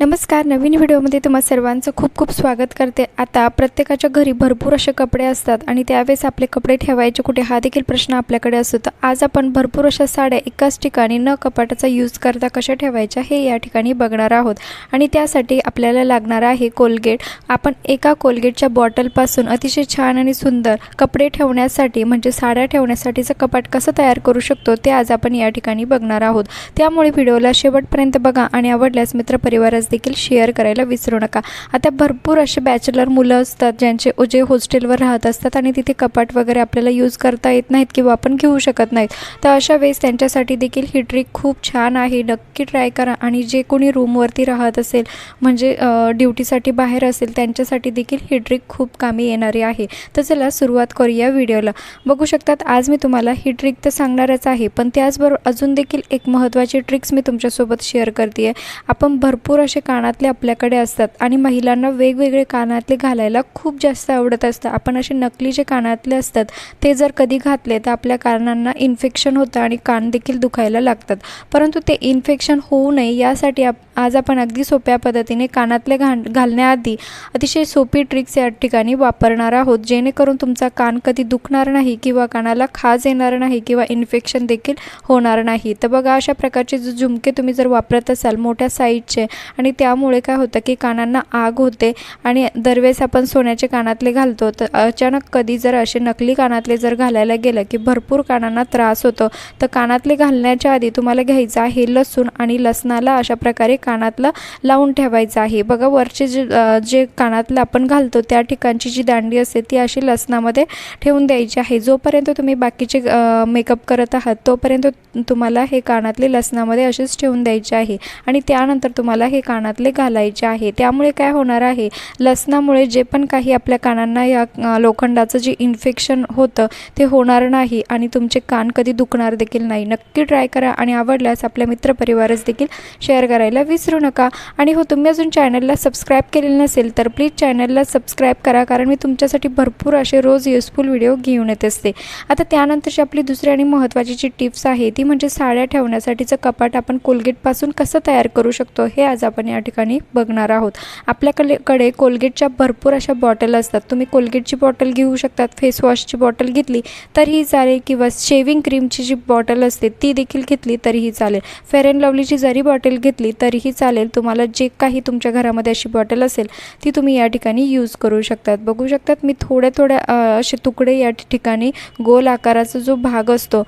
नमस्कार नवीन व्हिडिओमध्ये तुम्हा सर्वांचं खूप खूप स्वागत करते. आता प्रत्येकाच्या घरी भरपूर असे कपडे असतात आणि त्यावेळेस आपले कपडे ठेवायचे कुठे हा देखील प्रश्न आपल्याकडे असतो. तर आज आपण भरपूर अशा साड्या एकाच ठिकाणी न कपाटाचा यूज करता कशा ठेवायच्या हे या ठिकाणी बघणार आहोत. आणि त्यासाठी आपल्याला लागणार आहे कोलगेट. आपण एका कोलगेटच्या बॉटलपासून अतिशय छान आणि सुंदर कपडे ठेवण्यासाठी म्हणजे साड्या ठेवण्यासाठीचं कपाट कसं तयार करू शकतो ते आज आपण या ठिकाणी बघणार आहोत. त्यामुळे व्हिडिओला शेवटपर्यंत बघा आणि आवडल्यास मित्रपरिवारास देखील शेअर करायला विसरू नका. आता भरपूर असे बॅचलर मुलं असतात ज्यांचे जे हॉस्टेलवर राहत असतात आणि तिथे कपाट वगैरे आपल्याला यूज करता येत नाहीत किंवा आपण घेऊ शकत नाहीत. तर अशा वेळेस त्यांच्यासाठी देखील ही ट्रिक खूप छान आहे. नक्की ट्राय करा आणि जे कोणी रूमवरती राहत असेल म्हणजे ड्युटीसाठी बाहेर असेल त्यांच्यासाठी देखील ही ट्रिक खूप कामी येणारी आहे. तर चला सुरुवात करूया व्हिडिओला बघू शकतात आज मी तुम्हाला ही ट्रिक तर सांगणारच आहे पण त्याचबरोबर अजून देखील एक महत्त्वाची ट्रिक्स मी तुमच्यासोबत शेअर करते आहे आपण भरपूर असे कानातले आपल्याकडे असतात आणि महिलांना वेगवेगळे कानातले घालायला खूप जास्त आवडत असतं. आपण असे नकली जे कानातले असतात ते जर कधी घातले तर आपल्या कानांना इन्फेक्शन होतं आणि कान देखील दुखायला लागतात. परंतु ते इन्फेक्शन होऊ नये यासाठी आप आज आपण अगदी सोप्या पद्धतीने कानातले घाण घालण्याआधी अतिशय सोपी ट्रिक्स या ठिकाणी वापरणार आहोत जेणेकरून तुमचा कान कधी दुखणार नाही किंवा कानाला खाज येणार नाही किंवा इन्फेक्शन देखील होणार नाही. तर बघा अशा प्रकारचे जो झुमके तुम्ही जर वापरत असाल मोठ्या साईजचे आणि त्यामुळे काय होतं की कानांना आग होते आणि दरवेळेस आपण सोन्याचे कानातले घालतो तर अचानक कधी जर असे नकली कानातले जर घालायला गेलं की भरपूर कानांना त्रास होतो तर कानातले घालण्याच्या आधी तुम्हाला घ्यायचं आहे लसूण आणि लसणाला अशा प्रकारे कानातलं लावून ठेवायचं आहे. बघा वरचे जे जे कानातलं आपण घालतो त्या ठिकाणची जी दांडी असते ती अशी लसणामध्ये ठेवून द्यायची आहे. जोपर्यंत तुम्ही बाकीचे मेकअप करत आहात तोपर्यंत तुम्हाला हे कानातले लसणामध्ये असेच ठेवून द्यायचे आहे. आणि त्यानंतर तुम्हाला हे कानातले घालायचे आहे. त्यामुळे काय होणार आहे? लसणामुळे जे पण काही आपल्या कानांना या लोखंडाचं जे इन्फेक्शन होतं ते होणार नाही आणि तुमचे कान कधी दुखणार देखील नाही. नक्की ट्राय करा आणि आवडल्यास आपल्या मित्रपरिवारच देखील शेअर करायला विसरू नका. आणि हो तुम्ही अजून चॅनलला सबस्क्राईब केलेलं नसेल तर प्लीज चॅनलला सबस्क्राईब करा कारण मी तुमच्यासाठी भरपूर असे रोज युजफुल व्हिडिओ घेऊन येत असते. आता त्यानंतरची आपली दुसरी आणि महत्त्वाची जी टिप्स आहे ती म्हणजे साड्या ठेवण्यासाठीचं कपाट आपण कोलगेटपासून कसं तयार करू शकतो हे आज आपण आपण या ठिकाणी बघणार आहोत. आपल्याकडे कडे कोलगेटच्या भरपूर अशा बॉटल असतात. तुम्ही कोलगेटची बॉटल घेऊ शकतात फेसवॉशची बॉटल घेतली तरीही चालेल किंवा शेविंग क्रीमची जी बॉटल असते ती देखील घेतली तरीही चालेल. फेअर अँड लवलीची जरी बॉटल घेतली तरीही चालेल. तुम्हाला जे काही तुमच्या घरामध्ये अशी बॉटल असेल ती तुम्ही या ठिकाणी यूज करू शकतात. बघू शकतात मी थोड्या थोड्या असे तुकडे या ठिकाणी गोल आकाराचा जो भाग असतो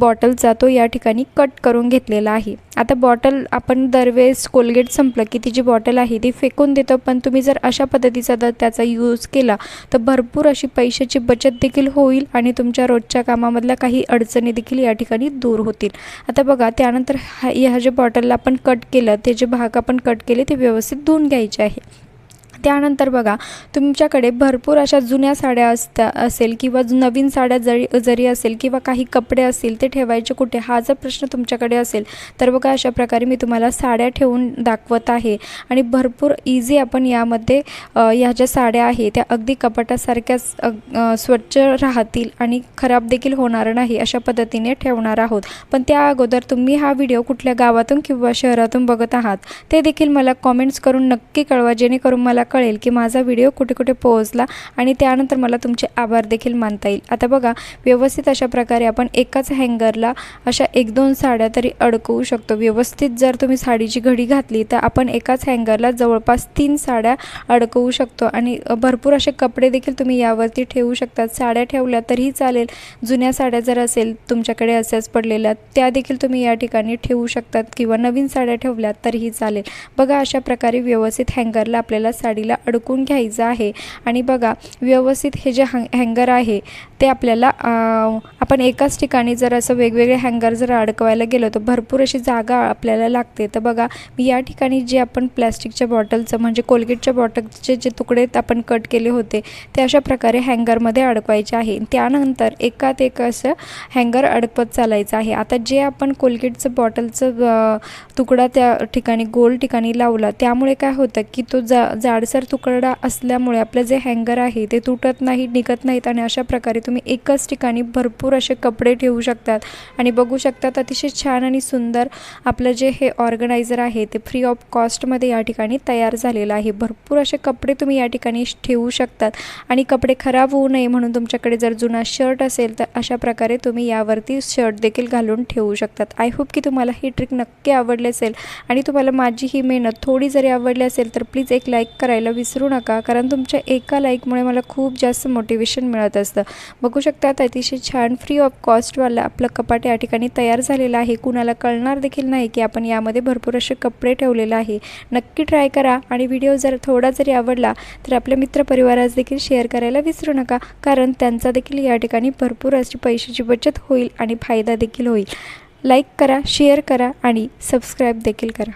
बॉटलचा तो या ठिकाणी कट करून घेतलेला आहे. आता बॉटल आपण दरवेळेस कोलगेट संपलं की ती जी बॉटल आहे ती फेकून देतो. पण तुम्ही जर अशा पद्धतीचा जर त्याचा यूज केला तर भरपूर अशी पैशाची बचत देखील होईल आणि तुमच्या रोजच्या कामामधल्या काही अडचणी देखील या ठिकाणी दूर होतील. आता बघा त्यानंतर हा ह्या जे बॉटलला आपण कट केलं ते जे भाग आपण कट केले ते व्यवस्थित धुवून घ्यायचे आहे. त्यानंतर बघा तुमच्याकडे भरपूर अशा जुन्या साड्या असत्या असेल किंवा नवीन साड्या जरी जरी असेल किंवा काही कपडे असतील ते ठेवायचे कुठे हा जर प्रश्न तुमच्याकडे असेल तर बघा अशा प्रकारे मी तुम्हाला साड्या ठेवून दाखवत आहे. आणि भरपूर इझी आपण यामध्ये ह्या ज्या साड्या आहे त्या अगदी कपाटासारख्याच स्वच्छ राहतील आणि खराब देखील होणार नाही अशा पद्धतीने ठेवणार आहोत. पण त्या अगोदर तुम्ही हा व्हिडिओ कुठल्या गावातून किंवा शहरातून बघत आहात ते देखील मला कॉमेंट्स करून नक्की कळवा जेणेकरून मला कळेल की माझा व्हिडिओ कुठे कुठे पोहोचला आणि त्यानंतर मला तुमचे आभार देखील मानता येईल. आता बघा व्यवस्थित अशा प्रकारे आपण एकाच हँगरला अशा एक दोन साड्या तरी अडकवू शकतो. व्यवस्थित जर तुम्ही साडीची घडी घातली तर आपण एकाच हँगरला जवळपास तीन साड्या अडकवू शकतो आणि भरपूर असे कपडे देखील तुम्ही यावरती ठेवू शकतात. साड्या ठेवल्या तरीही चालेल. जुन्या साड्या जर असेल तुमच्याकडे असेच पडलेल्या त्या देखील तुम्ही या ठिकाणी ठेवू शकतात किंवा नवीन साड्या ठेवल्या तरीही चालेल. बघा अशा प्रकारे व्यवस्थित हँगरला आपल्याला साडी साडीला अडकून घ्यायचं आहे. आणि बघा व्यवस्थित हे जे हँ हँगर आहे ते आपल्याला आपण एकाच ठिकाणी जर असं वेगवेगळे हँगर जर अडकवायला गेलो तर भरपूर अशी जागा आपल्याला लागते. तर बघा मी या ठिकाणी जे आपण प्लॅस्टिकच्या बॉटलचं म्हणजे कोलगेटच्या बॉटलचे जे तुकडे आपण कट केले होते ते अशा प्रकारे हँगरमध्ये अडकवायचे आहे. त्यानंतर एकात एक असं हँगर अडकवत चालायचं आहे. आता जे आपण कोलगेटचं बॉटलचं तुकडा त्या ठिकाणी गोल ठिकाणी लावला त्यामुळे काय होतं की तो जा जाड जाडसर तुकडा असल्यामुळे आपलं जे हँगर आहे ते तुटत नाही निघत नाहीत आणि अशा प्रकारे तुम्ही एकाच ठिकाणी भरपूर असे कपडे ठेवू शकतात. आणि बघू शकतात अतिशय छान आणि सुंदर आपलं जे हे ऑर्गनायझर आहे ते फ्री ऑफ कॉस्टमध्ये या ठिकाणी तयार झालेलं आहे. भरपूर असे कपडे तुम्ही या ठिकाणी ठेवू शकतात. आणि कपडे खराब होऊ नये म्हणून तुमच्याकडे जर जुना शर्ट असेल तर अशा प्रकारे तुम्ही यावरती शर्ट देखील घालून ठेवू शकतात. आय होप की तुम्हाला ही ट्रिक नक्की आवडली असेल. आणि तुम्हाला माझी ही मेहनत थोडी जरी आवडली असेल तर प्लीज एक लाईक करायला विसरू नका. कारण तुमच्या एका लाईकमुळे मला खूप जास्त मोटिवेशन मिळत असतं. बघू शकतात अतिशय छान फ्री ऑफ कॉस्टवाला आपलं कपाट या ठिकाणी तयार झालेलं आहे. कुणाला कळणार देखील नाही की आपण यामध्ये भरपूर असे कपडे ठेवलेले आहे. नक्की ट्राय करा आणि व्हिडिओ जर थोडा जरी आवडला तर आपल्या मित्रपरिवारास देखील शेअर करायला विसरू नका. कारण त्यांचा देखील या ठिकाणी भरपूर अशी पैशाची बचत होईल आणि फायदा देखील होईल. लाईक करा शेअर करा आणि सबस्क्राईब देखील करा.